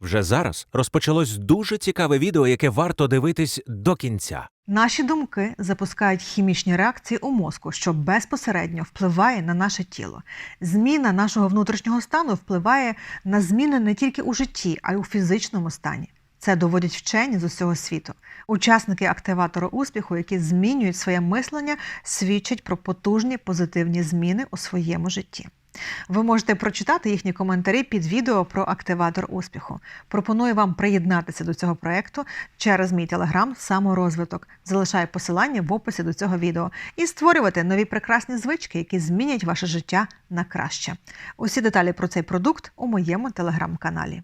Вже зараз розпочалось дуже цікаве відео, яке варто дивитись до кінця. Наші думки запускають хімічні реакції у мозку, що безпосередньо впливає на наше тіло. Зміна нашого внутрішнього стану впливає на зміни не тільки у житті, а й у фізичному стані. Це доводять вчені з усього світу. Учасники активатора успіху, які змінюють своє мислення, свідчать про потужні позитивні зміни у своєму житті. Ви можете прочитати їхні коментарі під відео про активатор успіху. Пропоную вам приєднатися до цього проекту через мій телеграм саморозвиток. Залишаю посилання в описі до цього відео і створювати нові прекрасні звички, які змінять ваше життя на краще. Усі деталі про цей продукт у моєму телеграм-каналі.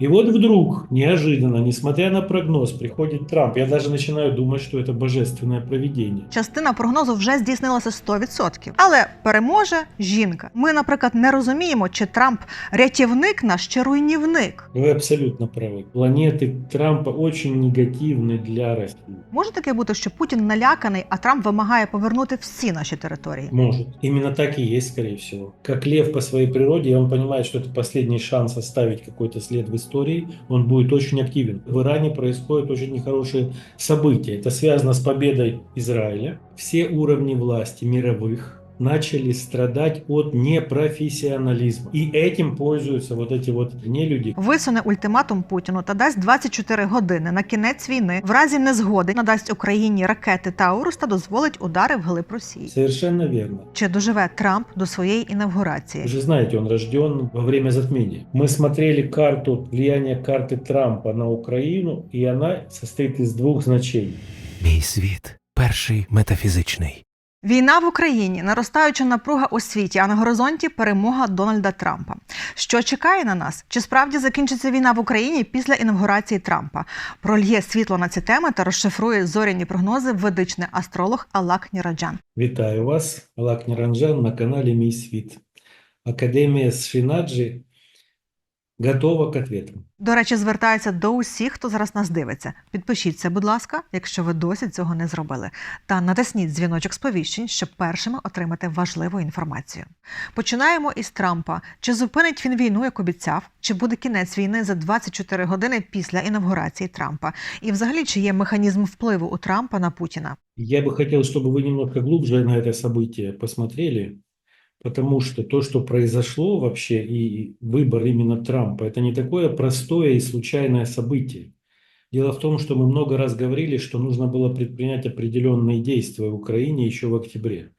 И вот вдруг, неожиданно, несмотря на прогноз, приходит Трамп. Я даже начинаю думать, что это божественное провидение. Частина прогнозу вже здійснилася 100%. Але переможе жінка. Ми, наприклад, не розуміємо, чи Трамп рятівник наш чи руйнівник. Вы абсолютно правы. Планеты Трампа очень негативны для России. Може таке бути, що Путін наляканий, а Трамп вимагає повернути всі наші території. Может. Именно так и есть, скорее всего. Как лев по своей природе, и он понимает, что это последний шанс оставить какой-то след в истории, он будет очень активен. В Иране происходят очень нехорошие события. Это связано с победой Израиля. Все уровни власти мировых начали страдать от непрофессионализма. И этим пользуются вот эти вот нелюди, Висуне ультиматум Путіну та дасть 24 години на кінець війни. В разі незгоди надасть Україні ракети Таурус та дозволить удари в глиб Росії. Совершенно верно. Чи доживе Трамп до своєї інавгурації? Вы же знаете, он рожден во время затмения. Мы смотрели карту, влияние карты Трампа на Украину, и она состоит из двух значений. Мій світ перший метафізичний. Війна в Україні, наростаюча напруга у світі, а на горизонті перемога Дональда Трампа. Що чекає на нас? Чи справді закінчиться війна в Україні після інавгурації Трампа? Прольє світло на ці теми та розшифрує зоряні прогнози ведичний астролог Алак Ніраджан. Вітаю вас, Алак Ніранджан на канале Мій Світ. Академія Сшинаджи готова к ответам. До речі, звертається до усіх, хто зараз нас дивиться. Підпишіться, будь ласка, якщо ви досі цього не зробили, та натисніть дзвіночок сповіщень, щоб першими отримати важливу інформацію. Починаємо із Трампа. Чи зупинить він війну, як обіцяв? Чи буде кінець війни за 24 години після інавгурації Трампа? І взагалі, чи є механізм впливу у Трампа на Путіна? Я бы хотел, чтобы вы немного глубже на это событие посмотрели, Потому что то, что произошло вообще, и выбор именно Трампа, это не такое простое и случайное событие. Дело в том, что мы много раз говорили, что нужно было предпринять определенные действия в Украине еще в октябре,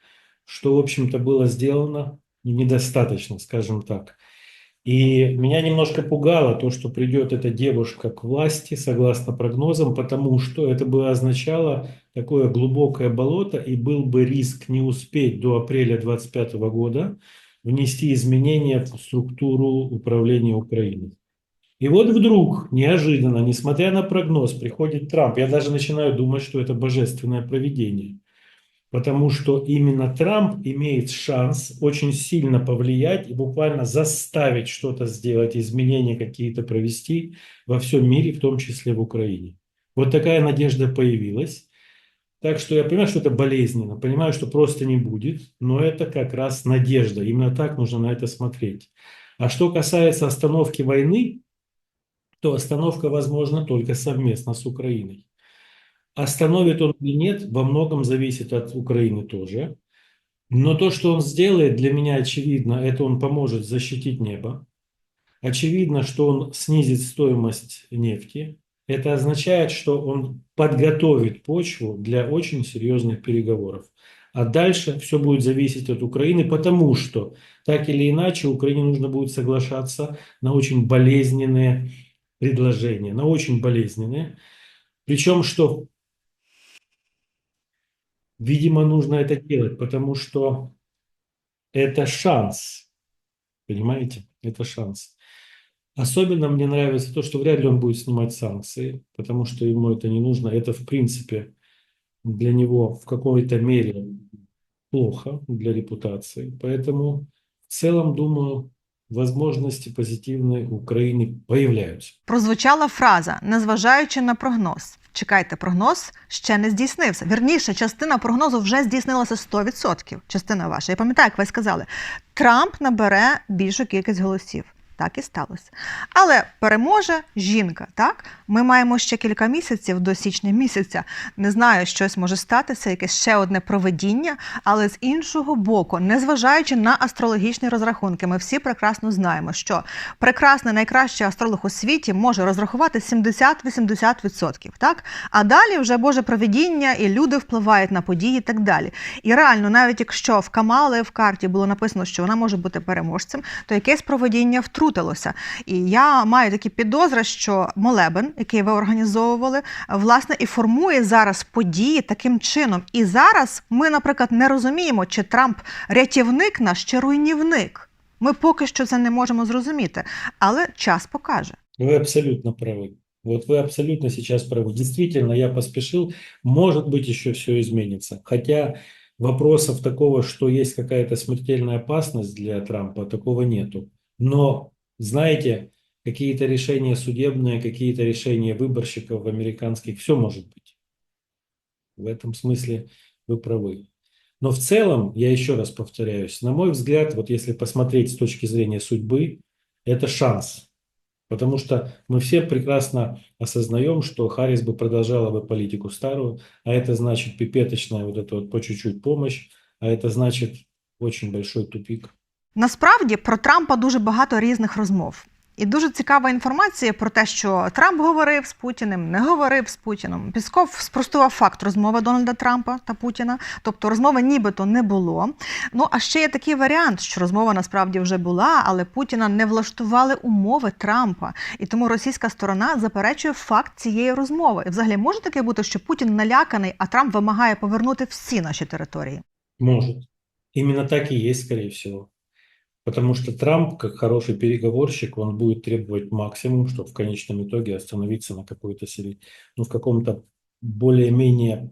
что, в общем-то, было сделано недостаточно, скажем так. И меня немножко пугало то, что придет эта девушка к власти, согласно прогнозам, потому что это бы означало такое глубокое болото, и был бы риск не успеть до апреля 2025 года внести изменения в структуру управления Украиной. И вот вдруг, неожиданно, несмотря на прогноз, приходит Трамп. Я даже начинаю думать, что это божественное провидение. Потому что именно Трамп имеет шанс очень сильно повлиять и буквально заставить что-то сделать, изменения какие-то провести во всем мире, в том числе в Украине. Вот такая надежда появилась. Так что я понимаю, что это болезненно, понимаю, что просто не будет, но это как раз надежда. Именно так нужно на это смотреть. А что касается остановки войны, то остановка возможна только совместно с Украиной. Остановит он или нет, во многом зависит от Украины тоже. Но то, что он сделает, для меня очевидно, это он поможет защитить небо. Очевидно, что он снизит стоимость нефти. Это означает, что он подготовит почву для очень серьезных переговоров. А дальше все будет зависеть от Украины, потому что так или иначе Украине нужно будет соглашаться на очень болезненные предложения, на очень болезненные. Причем, что, видимо, нужно это делать, потому что это шанс, понимаете, это шанс. Особенно мне нравится то, что вряд ли он будет снимать санкции, потому что ему это не нужно. Это, в принципе, для него в какой-то мере плохо для репутации. Поэтому в целом, думаю, возможности позитивные Украины появляются. Прозвучала фраза, незважаючи на прогноз. Чекайте, прогноз ще не здійснився. Вірніше, частина прогнозу вже здійснилася 100%. Частина ваша. Я пам'ятаю, як ви сказали, Трамп набере більшу кількість голосів. Так і сталося. Але переможе жінка. Так, ми маємо ще кілька місяців до січня місяця. Не знаю, щось може статися, якесь ще одне проведіння. Але з іншого боку, незважаючи на астрологічні розрахунки, ми всі прекрасно знаємо, що прекрасний найкращий астролог у світі може розрахувати 70-80%. Так, а далі вже Боже проведіння, і люди впливають на події і так далі. І реально, навіть якщо в Камали в карті було написано, що вона може бути переможцем, то якесь проведіння втрутилося. І я маю такі підозри, що молебен, який ви організовували, власне і формує зараз події таким чином. І зараз ми, наприклад, не розуміємо, чи Трамп рятівник наш, чи руйнівник. Ми поки що це не можемо зрозуміти, але час покаже. Вы абсолютно правы. Вот вы абсолютно сейчас правы. Действительно, я поспешил. Может быть, еще все изменится. Хотя вопросов такого, что есть какая-то смертельная опасность для Трампа, такого нету. Но, знаете, какие-то решения судебные, какие-то решения выборщиков американских, все может быть. В этом смысле вы правы. Но в целом, я еще раз повторяюсь, на мой взгляд, вот если посмотреть с точки зрения судьбы, это шанс. Потому что мы все прекрасно осознаем, что Харрис бы продолжала бы политику старую, а это значит пипеточная вот эта вот по чуть-чуть помощь, а это значит очень большой тупик. Насправді про Трампа дуже багато різних розмов. І дуже цікава інформація про те, що Трамп говорив з Путіним, не говорив з Путіним. Пісков спростував факт розмови Дональда Трампа та Путіна, тобто розмови нібито не було. Ну а ще є такий варіант, що розмова насправді вже була, але Путіна не влаштували умови Трампа, і тому російська сторона заперечує факт цієї розмови. І взагалі може таке бути, що Путін наляканий, а Трамп вимагає повернути всі наші території. Может. Именно так и есть, скорее всего. Потому что Трамп, как хороший переговорщик, он будет требовать максимум, чтобы в конечном итоге остановиться на какой-то ну, в каком-то более-менее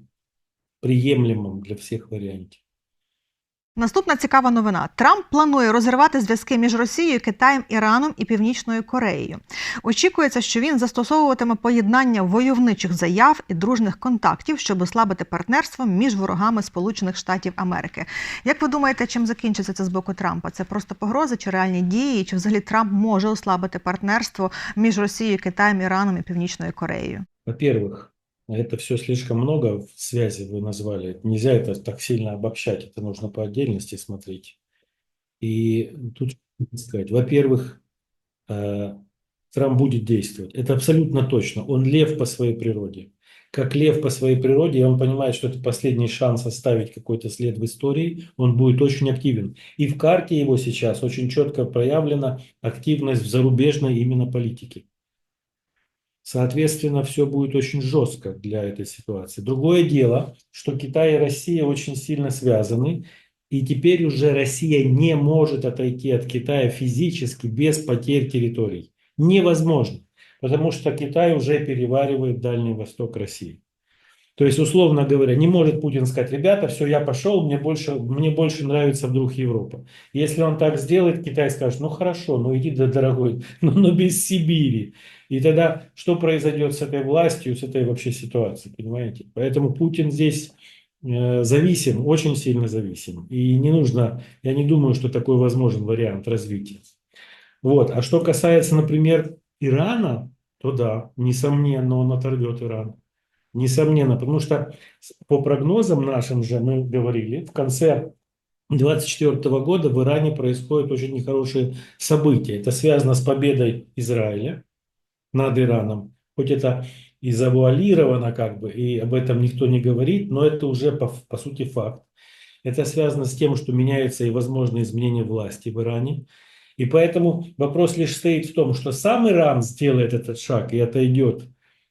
приемлемом для всех варианте. Наступна цікава новина: Трамп планує розірвати зв'язки між Росією, Китаєм, Іраном і Північною Кореєю. Очікується, що він застосовуватиме поєднання войовничих заяв і дружних контактів, щоб ослабити партнерство між ворогами Сполучених Штатів Америки. Як ви думаєте, чим закінчиться це з боку Трампа? Це просто погрози чи реальні дії? Чи взагалі Трамп може ослабити партнерство між Росією, Китаєм, Іраном і Північною Кореєю? Во-первых, это все слишком много в связи вы назвали. Нельзя это так сильно обобщать, это нужно по отдельности смотреть. И тут сказать. Во-первых, э, Трамп будет действовать. Это абсолютно точно. Он лев по своей природе. Как лев по своей природе, он понимает, что это последний шанс оставить какой-то след в истории, он будет очень активен. И в карте его сейчас очень четко проявлена активность в зарубежной именно политике. Соответственно, все будет очень жестко для этой ситуации. Другое дело, что Китай и Россия очень сильно связаны, и теперь уже Россия не может отойти от Китая физически без потерь территорий. Невозможно, потому что Китай уже переваривает Дальний Восток России. То есть, условно говоря, не может Путин сказать, ребята, все, я пошел, мне больше, мне больше нравится вдруг Европа. Если он так сделает, Китай скажет, ну хорошо, ну иди, да, дорогой, но, но без Сибири. И тогда что произойдет с этой властью, с этой вообще ситуацией, понимаете? Поэтому Путин здесь э, зависим, очень сильно зависим. И не нужно, я не думаю, что такой возможен вариант развития. Вот. А что касается, например, Ирана, то да, несомненно, он оторвет Иран. Несомненно, потому что по прогнозам нашим же мы говорили, в конце 2024 года в Иране происходят очень нехорошие события. Это связано с победой Израиля над Ираном. Хоть это и завуалировано как бы, и об этом никто не говорит, но это уже по, по сути факт. Это связано с тем, что меняются и возможные изменения власти в Иране. И поэтому вопрос лишь стоит в том, что сам Иран сделает этот шаг и отойдет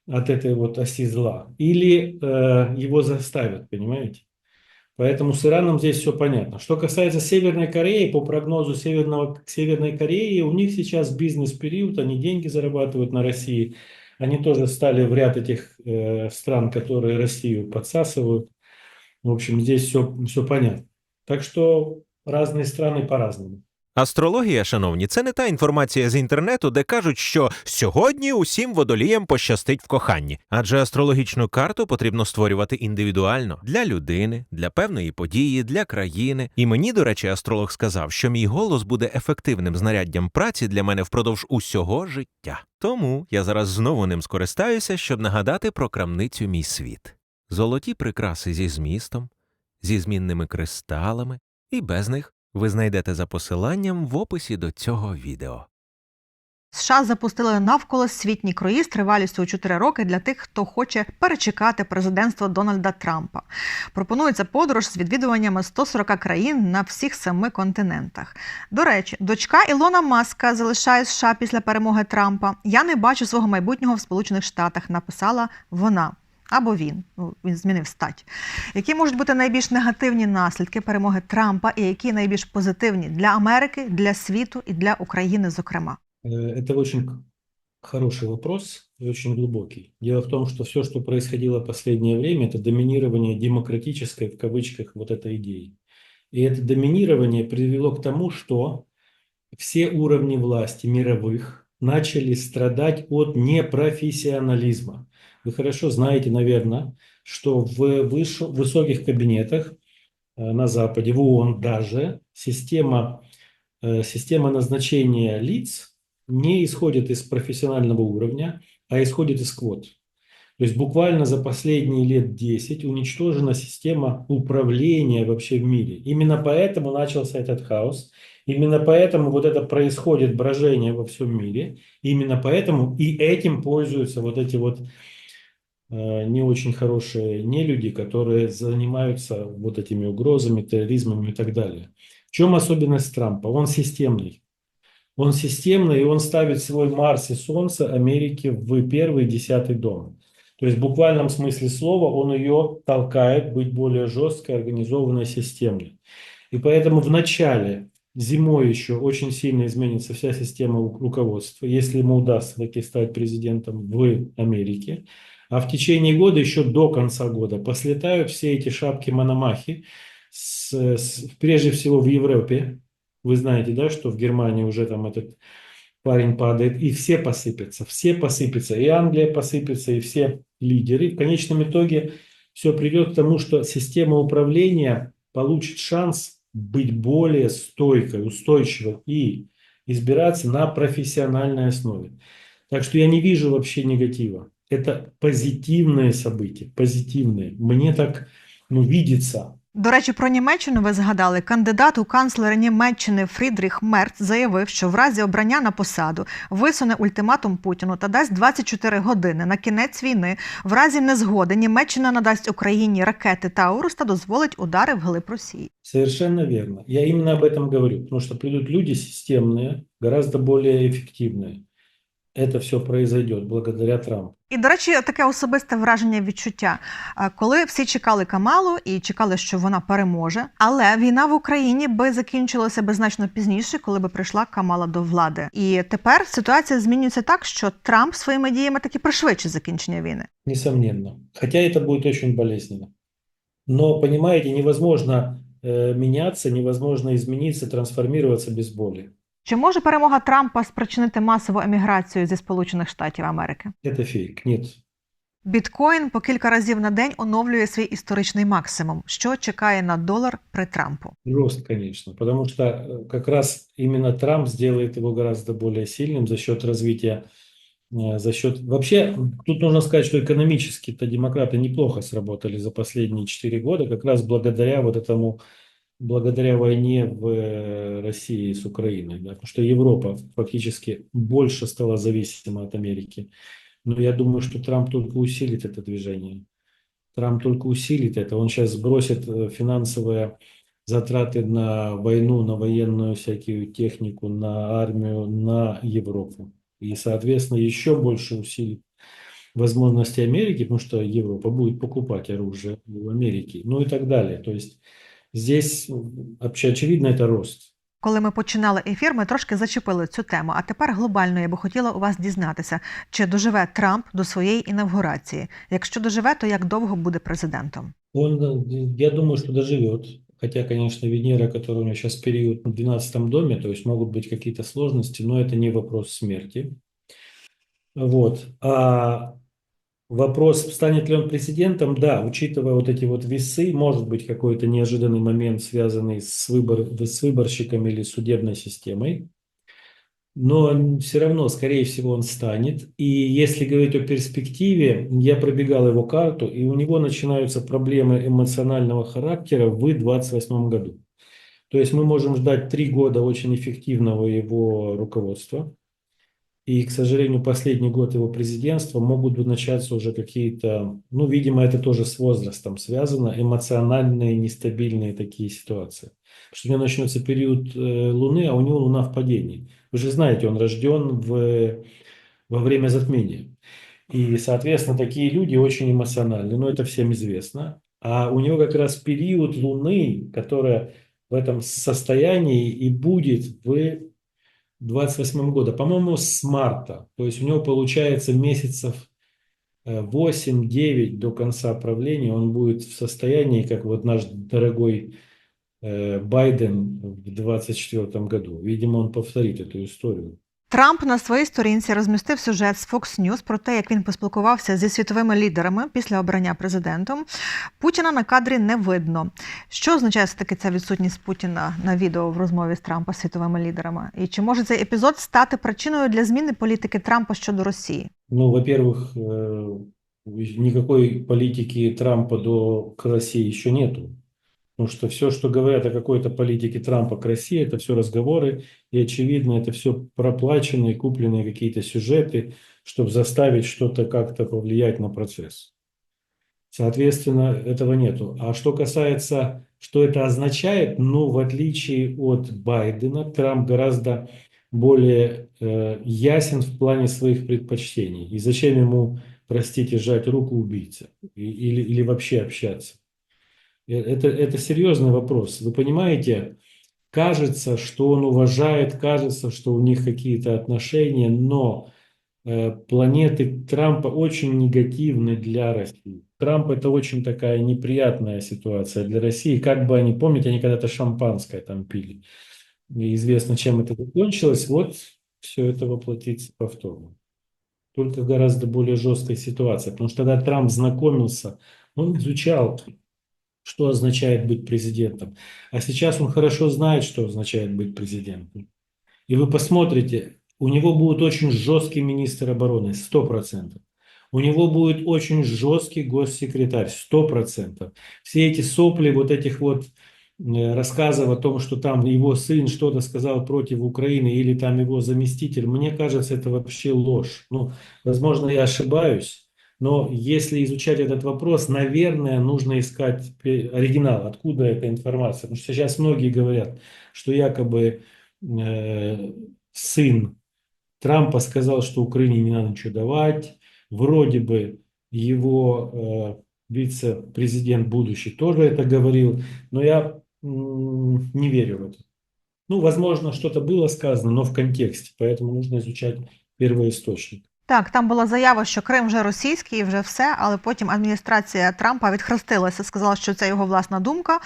от этой вот оси зла, или э, его заставят, понимаете? Поэтому с Ираном здесь все понятно. Что касается Северной Кореи, по прогнозу Северного, Северной Кореи, у них сейчас бизнес-период, они деньги зарабатывают на России. Они тоже стали в ряд этих э, стран, которые Россию подсасывают. В общем, здесь все, все понятно. Так что разные страны по-разному. Астрологія, шановні, це не та інформація з інтернету, де кажуть, що сьогодні усім водоліям пощастить в коханні. Адже астрологічну карту потрібно створювати індивідуально для людини, для певної події, для країни. І мені, до речі, астролог сказав, що мій голос буде ефективним знаряддям праці для мене впродовж усього життя. Тому я зараз знову ним скористаюся, щоб нагадати про крамницю мій світ. Золоті прикраси зі змістом, зі змінними кристалами, і без них ви знайдете за посиланням в описі до цього відео. США запустили навколосвітній круїз тривалістю у 4 роки для тих, хто хоче перечекати президентство Дональда Трампа. Пропонується подорож з відвідуваннями 140 країн на всіх семи континентах. До речі, дочка Ілона Маска залишає США після перемоги Трампа. Я не бачу свого майбутнього в Сполучених Штатах. Написала вона Або він, ну він змінив стать. Які можуть бути найбільш негативні наслідки перемоги Трампа, і які найбільш позитивні для Америки, для світу і для України, зокрема? Э, Это очень к- хороший вопрос и очень глубокий. Дело в том, что все, что происходило в последнее время, это доминирование демократической, в кавычках, вот этой идеи. И это доминирование привело к тому, что все уровни власти мировых Начали страдать от непрофессионализма. Вы хорошо знаете, наверное, что в выш- высоких кабинетах э, на Западе, в ООН даже, система, э, система назначения лиц не исходит из профессионального уровня, а исходит из квот. То есть буквально за последние лет 10 уничтожена система управления вообще в мире. Именно поэтому начался этот хаос. Именно поэтому вот это происходит брожение во всем мире. Именно поэтому и этим пользуются вот эти вот э, не очень хорошие нелюди, которые занимаются вот этими угрозами, терроризмом и так далее. В чем особенность Трампа? Он системный. Он системный, и он ставит свой Марс и Солнце Америки в первый десятый дом. То есть в буквальном смысле слова он ее толкает быть более жесткой, организованной, системной. И поэтому в начале, зимой еще очень сильно изменится вся система ру- руководства, если ему удастся таки стать президентом в Америке. А в течение года, еще до конца года, послетают все эти шапки Мономахи, с- с- прежде всего в Европе. Вы знаете, да, что в Германии уже там этот парень падает, и все посыпятся, все посыпятся, и Англия посыпется, и все лидеры. В конечном итоге все придет к тому, что система управления получит шанс быть более стойкой, устойчивой и избираться на профессиональной основе. Так что я не вижу вообще негатива. Это позитивные события, позитивные. Мне так ну, видится. До речі, про Німеччину ви згадали. Кандидат у канцлери Німеччини Фрідріх Мерц заявив, що в разі обрання на посаду висуне ультиматум Путіну та дасть 24 години на кінець війни. В разі незгоди Німеччина надасть Україні ракети Таурус та дозволить удари в глиб Росії. Совершенно верно. Я именно об этом говорю, потому что придут люди системные, гораздо более эффективные. Это все произойдет благодаря Трампу. І, до речі, таке особисте враження відчуття, А коли всі чекали Камалу і чекали, що вона переможе, але війна в Україні би закінчилася би значно пізніше, коли би прийшла Камала до влади. І тепер ситуація змінюється так, що Трамп своїми діями таки пришвидшить закінчення війни. Несомненно. Хотя это будет очень болезненно. Но, понимаете, невозможно э, меняться, невозможно измениться, трансформироваться без боли. Чи може перемога Трампа спричинити масову еміграцію зі Сполучених Штатів Америки? Это фейк. Нет. Біткоін по кілька разів на день оновлює свій історичний максимум, що чекає на долар при Трампу. Рост, конечно, потому что э, как раз именно Трамп сделает его гораздо более сильным за счет развития, э, за счет... Вообще, тут нужно сказать, что экономически-то демократы неплохо сработали за последние 4 года, как раз благодаря вот этому, благодаря войне в э, России с Украиной, да, потому что Европа фактически больше стала зависима от Америки. Но я думаю, что Трамп только усилит это движение. Трамп только усилит это. Он сейчас сбросит э, финансовые затраты на войну, на военную всякую технику, на армию, на Европу. И, соответственно, еще больше усилит возможности Америки, потому что Европа будет покупать оружие у Америки, ну и так далее. То есть здесь м, вообще очевидно это рост. Коли ми починали ефір, ми трошки зачепили цю тему. А тепер глобально я би хотіла у вас дізнатися, чи доживе Трамп до своєї інавгурації. Якщо доживе, то як довго буде президентом? Он, э, я думаю, что доживет. хотя, конечно, Венера, которая у него сейчас период на 12 доме, то есть могут быть какие-то сложности, но это не вопрос смерти. Вот. А вопрос, станет ли он президентом, да, учитывая вот эти вот весы, может быть какой-то неожиданный момент, связанный с, выбор, с выборщиками или судебной системой но все равно, скорее всего, он станет. И если говорить о перспективе, я пробегал его карту, и у него начинаются проблемы эмоционального характера в 2028 году. То есть мы можем ждать три года очень эффективного его руководства. И, к сожалению, последний год его президентства могут начаться уже какие-то, ну, видимо, это тоже с возрастом связано, эмоциональные, нестабильные такие ситуации. Потому что у него начнется период э, Луны, а у него Луна в падении. Вы же знаете, он рожден в, во время затмения. И, соответственно, такие люди очень эмоциональны, но это всем известно. А у него как раз период Луны, которая в этом состоянии и будет в 28 года, по-моему, с марта. То есть у него получается месяцев 8-9 э, до конца правления он будет в состоянии, как вот наш дорогой э, Байден в 2024 году. Видимо, он повторит эту историю. Трамп на своїй сторінці розмістив сюжет з Fox News про те, як він поспілкувався зі світовими лідерами після обрання президентом. Путіна на кадрі не видно. Що означає все таки ця відсутність Путіна на відео в розмові з Трампа з світовими лідерами? І чи може цей епізод стати причиною для зміни політики Трампа щодо Росії? Ну, во-первых, э, никакой политики Трампа до к России еще нету. Потому что все, что говорят о какой-то политике Трампа к России, это все разговоры, и очевидно, это все проплаченные, купленные какие-то сюжеты, чтобы заставить что-то как-то повлиять на процесс. Соответственно, этого нету. А что касается, что это означает, ну, в отличие от Байдена, Трамп гораздо более э, ясен в плане своих предпочтений. И зачем ему, простите, сжать руку убийца или, или вообще общаться? Э, это, это серьезный вопрос. Вы понимаете, кажется, что он уважает, кажется, что у них какие-то отношения, но э, планеты Трампа очень негативны для России. Трамп это очень такая неприятная ситуация для России. Как бы они, помните, они когда-то шампанское там пили. И известно, чем это закончилось. Вот все это воплотится повторно. Только гораздо более жесткой ситуации. Потому что когда Трамп знакомился, он изучал что означает быть президентом. А сейчас он хорошо знает, что означает быть президентом. И вы посмотрите, у него будет очень жесткий министр обороны, 100%. У него будет очень жесткий госсекретарь, 100%. Все эти сопли вот этих вот э, рассказов о том, что там его сын что-то сказал против Украины или там его заместитель, мне кажется, это вообще ложь. Ну, возможно, я ошибаюсь, но если изучать этот вопрос, наверное, нужно искать оригинал, откуда эта информация. Потому что сейчас многие говорят, что якобы э, сын Трампа сказал, что Украине не надо ничего давать. Вроде бы его э, вице-президент будущий тоже это говорил. Но я не верю в это. Ну, возможно, что-то было сказано, но в контексте. Поэтому нужно изучать первоисточник. Так, там була заява, що Крим вже російський, і вже все, але потім адміністрація Трампа відхрестилася, сказала, що це його власна думка,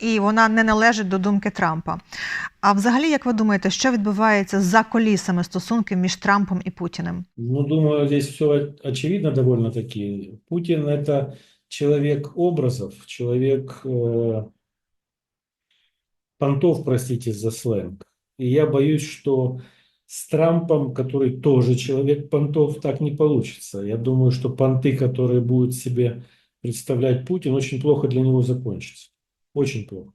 і вона не належить до думки Трампа. А взагалі, як ви думаєте, що відбувається за колісами стосунків між Трампом і Путіним? Ну, думаю, здесь все очевидно довольно-таки. Путин – это человек образов, человек э, понтов, простите за сленг. И я боюсь, что с Трампом, который тоже человек понтов, так не получится. Я думаю, что понты, которые будут себе представлять Путин, очень плохо для него закончатся. Очень плохо.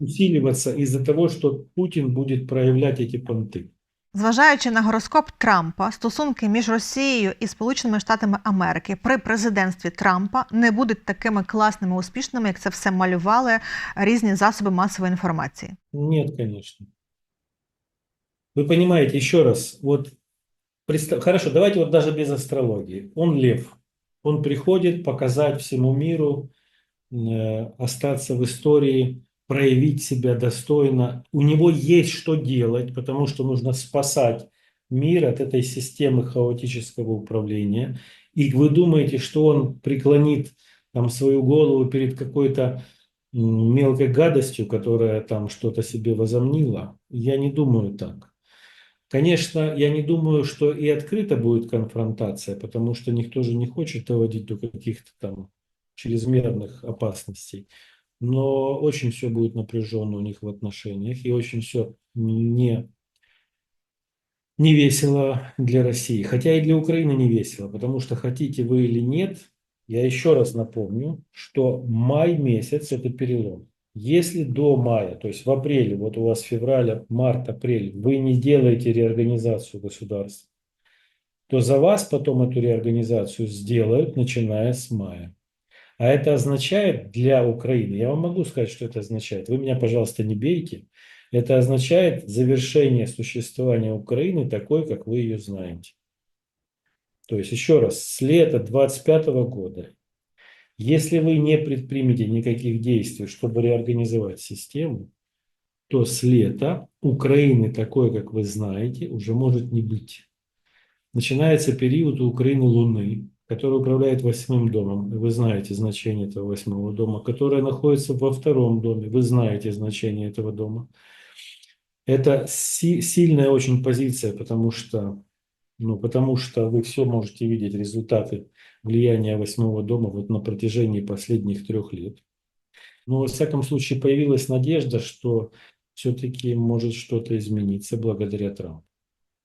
Усиливаться из-за того, что Путин будет проявлять эти понты. Зважаючи на гороскоп Трампа, стосунки між Росією і Сполученими Штатами Америки при президентстві Трампа не будуть такими класними, успішними, як це все малювали різні засоби масової інформації. Нет, конечно. Вы понимаете, еще раз, вот представ... хорошо, давайте вот даже без астрологии. Он лев, он приходит показать всему миру, э, остаться в истории проявить себя достойно. У него есть что делать, потому что нужно спасать мир от этой системы хаотического управления. И вы думаете, что он преклонит там свою голову перед какой-то мелкой гадостью, которая там что-то себе возомнила. Я не думаю так. Конечно, я не думаю, что и открыто будет конфронтация, потому что никто же не хочет доводить до каких-то там чрезмерных опасностей. Но очень все будет напряженно у них в отношениях, и очень все не, не весело для России. Хотя и для Украины не весело, потому что хотите вы или нет, я еще раз напомню, что май месяц – это перелом. Если до мая, то есть в апреле, вот у вас февраль, март, апрель, вы не делаете реорганизацию государства, то за вас потом эту реорганизацию сделают, начиная с мая. А это означает для Украины, я вам могу сказать, что это означает, вы меня, пожалуйста, не бейте, это означает завершение существования Украины такой, как вы ее знаете. То есть, еще раз, с лета 25 года, если вы не предпримете никаких действий, чтобы реорганизовать систему, то с лета Украины такой, как вы знаете, уже может не быть. Начинается период у Украины Луны, который управляет восьмым домом. Вы знаете значение этого восьмого дома, которая находится во втором доме. Вы знаете значение этого дома. Это си- сильная очень позиция, потому что, ну, потому что вы все можете видеть результаты влияния восьмого дома вот на протяжении последних трех лет. Но, во всяком случае, появилась надежда, что все-таки может что-то измениться благодаря Трампу.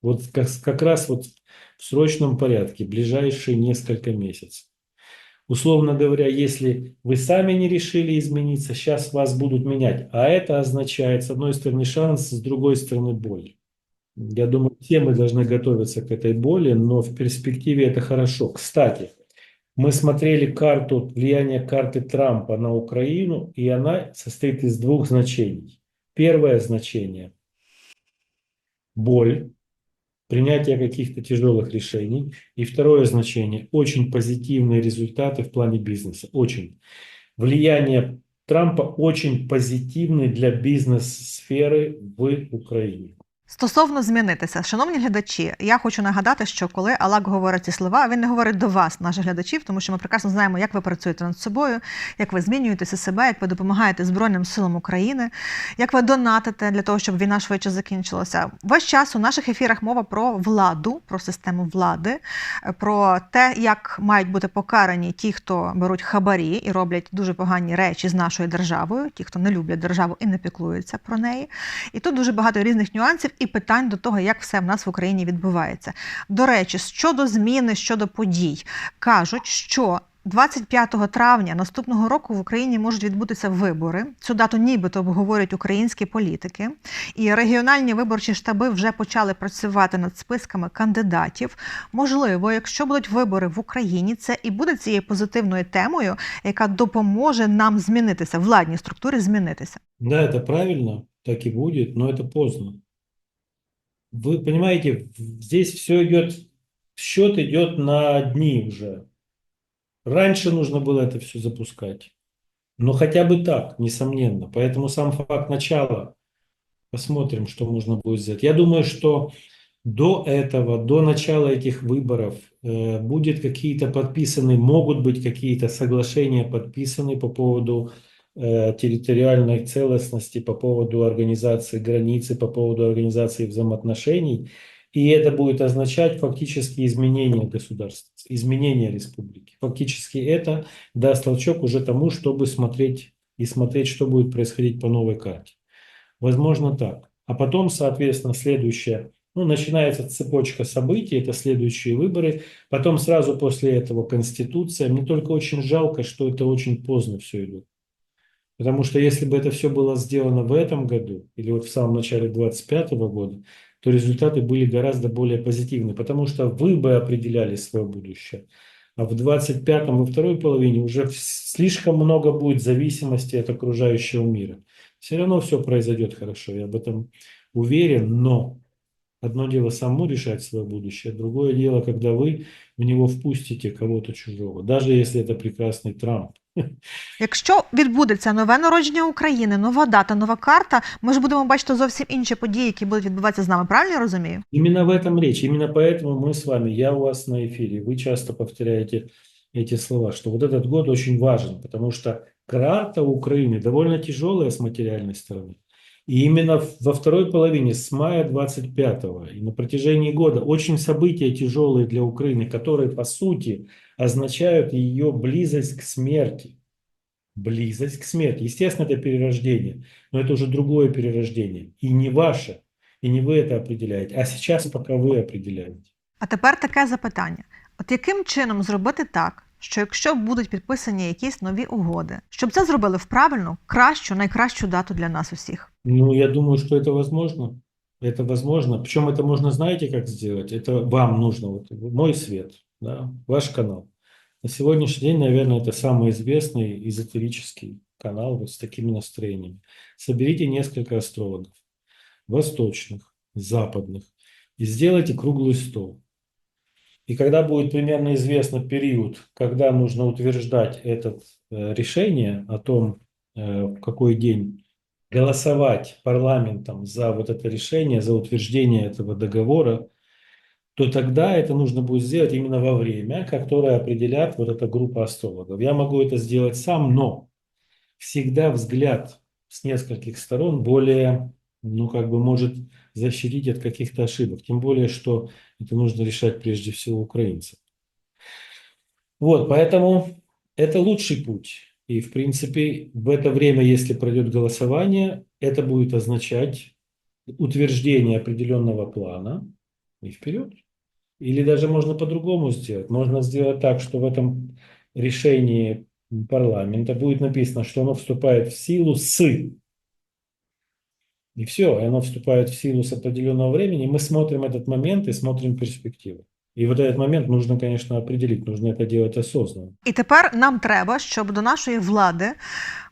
Вот как, как раз вот в срочном порядке, ближайшие несколько месяцев. Условно говоря, если вы сами не решили измениться, сейчас вас будут менять. А это означает, с одной стороны, шанс, с другой стороны, боль. Я думаю, все мы должны готовиться к этой боли, но в перспективе это хорошо. Кстати, мы смотрели карту, влияние карты Трампа на Украину, и она состоит из двух значений. Первое значение – боль, принятие каких-то тяжелых решений. И второе значение – очень позитивные результаты в плане бизнеса. Очень. Влияние Трампа очень позитивное для бизнес-сфери в Україні. Стосовно змінитися, шановні глядачі, я хочу нагадати, що коли Алак говорить ці слова, він не говорить до вас, наших глядачів, тому що ми прекрасно знаємо, як ви працюєте над собою, як ви змінюєтеся себе, як ви допомагаєте Збройним силам України, як ви донатите для того, щоб війна швидше закінчилася. Весь час у наших ефірах мова про владу, про систему влади, про те, як мають бути покарані ті, хто беруть хабарі і роблять дуже погані речі з нашою державою, ті, хто не люблять державу і не піклуються про неї. І тут дуже багато різних нюансів і питань до того, як все в нас в Україні відбувається. До речі, щодо зміни, щодо подій, кажуть, що 25 травня наступного року в Україні можуть відбутися вибори. Цю дату нібито обговорюють українські політики, і регіональні виборчі штаби вже почали працювати над списками кандидатів. Можливо, якщо будуть вибори в Україні, це і буде цією позитивною темою, яка допоможе нам змінитися, владній структурі змінитися. Да, это правильно, так и будет, но это поздно. Вы понимаете, здесь все идет, счет идет на дни уже. Раньше нужно было это все запускать. Но хотя бы так, несомненно. Поэтому сам факт начала, посмотрим, что можно будет сделать. Я думаю, что до этого, до начала этих выборов э, будет какие-то подписаны, могут быть какие-то соглашения подписаны по поводу территориальной целостности, по поводу организации границы, по поводу организации взаимоотношений. И это будет означать фактически изменение государства, изменение республики. Фактически это даст толчок уже тому, чтобы смотреть и смотреть, что будет происходить по новой карте. Возможно так. А потом, соответственно, следующее, ну, начинается цепочка событий, это следующие выборы. Потом сразу после этого Конституция. Мне только очень жалко, что это очень поздно все идет. Потому что если бы это все было сделано в этом году или вот в самом начале 2025 года, то результаты были гораздо более позитивны, потому что вы бы определяли свое будущее. А в 25-м во второй половине уже слишком много будет зависимости от окружающего мира. Все равно все произойдет хорошо, я об этом уверен, но одно дело самому решать свое будущее, другое дело, когда вы в него впустите кого-то чужого, даже если это прекрасный Трамп. Якщо відбудеться нове народження України, нова дата, нова карта, ми ж будемо бачити зовсім інші події, які будуть відбуватися з нами. Правильно я розумію? Именно в этом речь. Именно поэтому мы с вами, я у вас на эфире, вы часто повторяете эти слова, что вот этот год очень важен, потому что карта Украины довольно тяжелая с материальной стороны. И именно во второй половине, с мая 25 и на протяжении года, очень события тяжелые для Украины, которые, по сути, означают ее близость к смерти. Близость к смерти. Естественно, это перерождение, но это уже другое перерождение. И не ваше, и не вы это определяете, а сейчас пока вы определяете. А тепер таке запитання: от яким чином зробити так, що якщо будуть підписані якісь нові угоди, щоб це зробили в правильну, кращу, найкращу дату для нас усіх? Ну, я думаю, что это возможно. Это возможно. Причем это можно, знаете, как сделать? Это вам нужно. Вот мой свет, да, ваш канал. На сегодняшний день, наверное, это самый известный эзотерический канал вот с такими настроениями. Соберите несколько астрологов, восточных, западных, и сделайте круглый стол. И когда будет примерно известно период, когда нужно утверждать это э, решение о том, э, в какой день голосовать парламентом за вот это решение, за утверждение этого договора, то тогда это нужно будет сделать именно во время, которое определят вот эта группа астрологов. Я могу это сделать сам, но всегда взгляд с нескольких сторон более, ну, как бы может защитить от каких-то ошибок. Тем более, что это нужно решать прежде всего украинцам. Вот, поэтому это лучший путь. И, в принципе, в это время, если пройдет голосование, это будет означать утверждение определенного плана и вперед. Или даже можно по-другому сделать. Можно сделать так, что в этом решении парламента будет написано, что оно вступает в силу с и все, и оно вступает в силу с определенного времени. И мы смотрим этот момент и смотрим перспективы. И вот этот момент нужно, конечно, определить. Нужно это делать осознанно. І тепер нам треба, щоб до нашої влади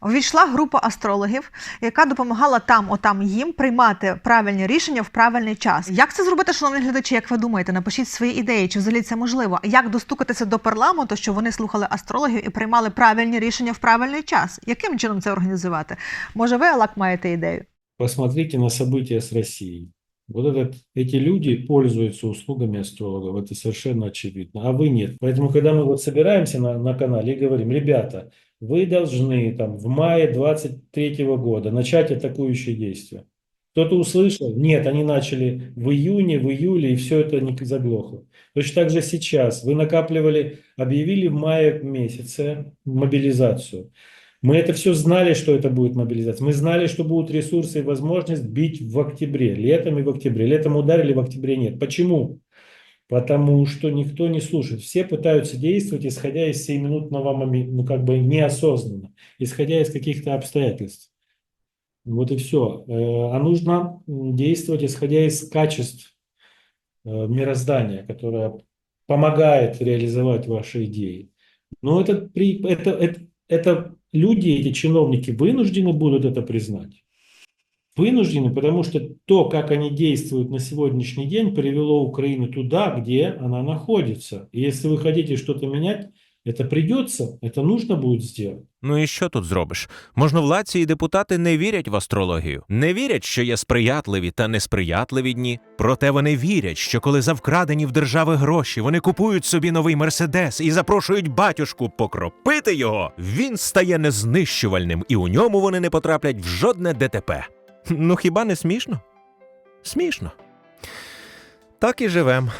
увійшла група астрологів, яка допомагала там, отам їм приймати правильні рішення в правильний час. Як це зробити, шановні глядачі? Як ви думаєте? Напишіть свої ідеї, чи взагалі це можливо? Як достукатися до парламенту, щоб вони слухали астрологів і приймали правильні рішення в правильний час? Яким чином це організувати? Може, ви Алак маєте ідею? Посмотрите на события с Россией. Вот этот, эти люди пользуются услугами астрологов, это совершенно очевидно, а вы нет. Поэтому, когда мы вот собираемся на, на канале и говорим, ребята, вы должны там в мае 23 года начать атакующие действия. Кто-то услышал? Нет, они начали в июне, в июле, и все это не заглохло. Точно так же сейчас. Вы накапливали, объявили в мае месяце мобилизацию. Мы это все знали, что это будет мобилизация. Мы знали, что будут ресурсы и возможность бить в октябре, летом и в октябре. Летом ударили, в октябре нет. Почему? Потому что никто не слушает. Все пытаются действовать, исходя из сейминутного момента, ну как бы неосознанно, исходя из каких-то обстоятельств. Вот и все. А нужно действовать, исходя из качеств э, мироздания, которое помогает реализовать ваши идеи. Но это, при, это, это, это люди, эти чиновники, вынуждены будут это признать. Вынуждены, потому что то, как они действуют на сегодняшний день, привело Украину туда, где она находится. И если вы хотите что-то менять, это придется, это нужно будет сделать. Ну і що тут зробиш? Можновладці і депутати не вірять в астрологію, не вірять, що є сприятливі та несприятливі дні. Проте вони вірять, що коли за вкрадені в держави гроші вони купують собі новий мерседес і запрошують батюшку покропити його, він стає незнищувальним, і у ньому вони не потраплять в жодне ДТП. Ну хіба не смішно? Смішно. Так і живем.